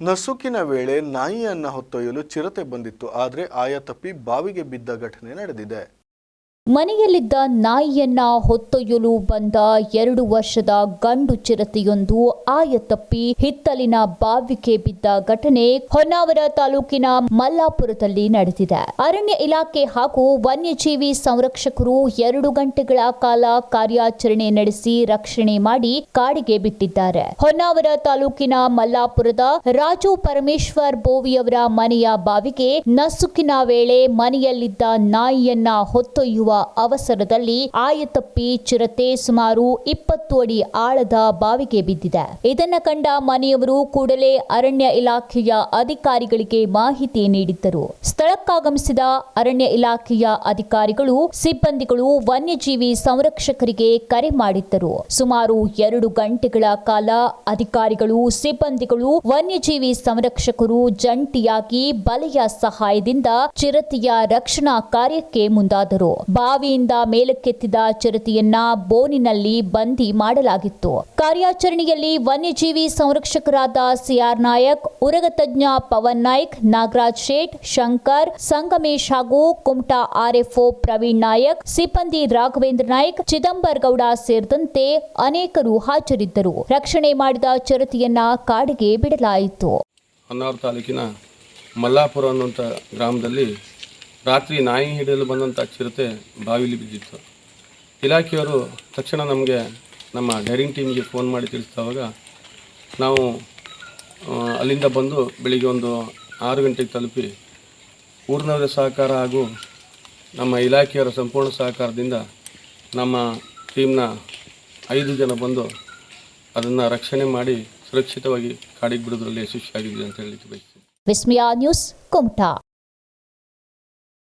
ನಸುಕಿನ ವೇಳೆ ನಾಯಿಯನ್ನು ಹೊತ್ತೊಯ್ಯಲು ಚಿರತೆ ಬಂದಿತ್ತು ಆದರೆ ಆಯ ತಪ್ಪಿ ಬಾವಿಗೆ ಬಿದ್ದ ಘಟನೆ ನಡೆದಿದೆ. ಮನೆಯಲ್ಲಿದ್ದ ನಾಯಿಯನ್ನ ಹೊತ್ತೊಯ್ಯಲು ಬಂದ ಎರಡು ವರ್ಷದ ಗಂಡು ಚಿರತೆಯೊಂದು ಆಯ ತಪ್ಪಿ ಹಿತ್ತಲಿನ ಬಾವಿಗೆ ಬಿದ್ದ ಘಟನೆ ಹೊನ್ನಾವರ ತಾಲೂಕಿನ ಮಲ್ಲಾಪುರದಲ್ಲಿ ನಡೆದಿದೆ. ಅರಣ್ಯ ಇಲಾಖೆ ಹಾಗೂ ವನ್ಯಜೀವಿ ಸಂರಕ್ಷಕರು ಎರಡು ಗಂಟೆಗಳ ಕಾಲ ಕಾರ್ಯಾಚರಣೆ ನಡೆಸಿ ರಕ್ಷಣೆ ಮಾಡಿ ಕಾಡಿಗೆ ಬಿಟ್ಟಿದ್ದಾರೆ. ಹೊನ್ನಾವರ ತಾಲೂಕಿನ ಮಲ್ಲಾಪುರದ ರಾಜು ಪರಮೇಶ್ವರ್ ಬೋವಿಯವರ ಮನೆಯ ಬಾವಿಗೆ ನಸುಕಿನ ವೇಳೆ ಮನೆಯಲ್ಲಿದ್ದ ನಾಯಿಯನ್ನ ಹೊತ್ತೊಯ್ಯುವ ಅವಸರದಲ್ಲಿ ಆಯತಪ್ಪಿ ಚಿರತೆ ಸುಮಾರು ಇಪ್ಪತ್ತು ಅಡಿ ಆಳದ ಬಾವಿಗೆ ಬಿದ್ದಿದೆ. ಇದನ್ನ ಕಂಡ ಮನೆಯವರು ಕೂಡಲೇ ಅರಣ್ಯ ಇಲಾಖೆಯ ಅಧಿಕಾರಿಗಳಿಗೆ ಮಾಹಿತಿ ನೀಡಿದ್ದರು. ಸ್ಥಳಕ್ಕಾಗಮಿಸಿದ ಅರಣ್ಯ ಇಲಾಖೆಯ ಅಧಿಕಾರಿಗಳು, ಸಿಬ್ಬಂದಿಗಳು, ವನ್ಯಜೀವಿ ಸಂರಕ್ಷಕರಿಗೆ ಕರೆ ಮಾಡಿದ್ದರು. ಸುಮಾರು ಎರಡು ಗಂಟೆಗಳ ಕಾಲ ಅಧಿಕಾರಿಗಳು, ಸಿಬ್ಬಂದಿಗಳು, ವನ್ಯಜೀವಿ ಸಂರಕ್ಷಕರು ಜಂಟಿಯಾಗಿ ಬಲೆಯ ಸಹಾಯದಿಂದ ಚಿರತೆಯ ರಕ್ಷಣಾ ಕಾರ್ಯಕ್ಕೆ ಮುಂದಾದರು. ಬಾವಿಯಿಂದ ಮೇಲಕ್ಕೆತ್ತಿದ ಚಿರತೆಯನ್ನ ಬೋನಿನಲ್ಲಿ ಬಂದಿ ಮಾಡಲಾಗಿತ್ತು. ಕಾರ್ಯಾಚರಣೆಯಲ್ಲಿ ವನ್ಯಜೀವಿ ಸಂರಕ್ಷಕರಾದ ಸಿಆರ್ ನಾಯಕ್, ಉರಗ ತಜ್ಞ ಪವನ್ ನಾಯ್ಕ್, ನಾಗರಾಜ್ ಶೇಟ್, ಶಂಕರ್, ಸಂಗಮೇಶ್ ಹಾಗೂ ಕುಮಟಾ ಆರ್ಎಫ್ಒ ಪ್ರವೀಣ್ ನಾಯಕ್, ಸಿಬ್ಬಂದಿ ರಾಘವೇಂದ್ರ ನಾಯ್ಕ್, ಚಿದಂಬರ್ ಗೌಡ ಸೇರಿದಂತೆ ಅನೇಕರು ಹಾಜರಿದ್ದರು. ರಕ್ಷಣೆ ಮಾಡಿದ ಚಿರತೆಯನ್ನ ಕಾಡಿಗೆ ಬಿಡಲಾಯಿತು. ಮಲ್ಲಾಪುರ ಅನ್ನುವಂಥ ಗ್ರಾಮದಲ್ಲಿ ರಾತ್ರಿ ನಾಯಿ ಹಿಡಿಯಲು ಬಂದಂಥ ಚಿರತೆ ಬಾವಿಲಿ ಬಿದ್ದಿತ್ತು. ಇಲಾಖೆಯವರು ತಕ್ಷಣ ನಮಗೆ ನಮ್ಮ ಡೈರಿಂಗ್ ಟೀಮ್ಗೆ ಫೋನ್ ಮಾಡಿ ತಿಳಿಸಿದವಾಗ ನಾವು ಅಲ್ಲಿಂದ ಬಂದು ಬೆಳಿಗ್ಗೆ ಒಂದು ಆರು ಗಂಟೆಗೆ ತಲುಪಿ ಊರಿನವರ ಸಹಕಾರ ಹಾಗೂ ನಮ್ಮ ಇಲಾಖೆಯವರ ಸಂಪೂರ್ಣ ಸಹಕಾರದಿಂದ ನಮ್ಮ ಟೀಮ್ನ ಐದು ಜನ ಬಂದು ಅದನ್ನು ರಕ್ಷಣೆ ಮಾಡಿ ಸುರಕ್ಷಿತವಾಗಿ ಕಾಡಿಗೆ ಬಿಡೋದ್ರಲ್ಲಿ ಯಶಸ್ವಿಯಾಗಿದೆ ಅಂತ ಹೇಳಲಿಕ್ಕೆ ಬಯಸ್ತೀನಿ. ವಿಸ್ಮಯ ನ್ಯೂಸ್ ಕುಮಟಾ.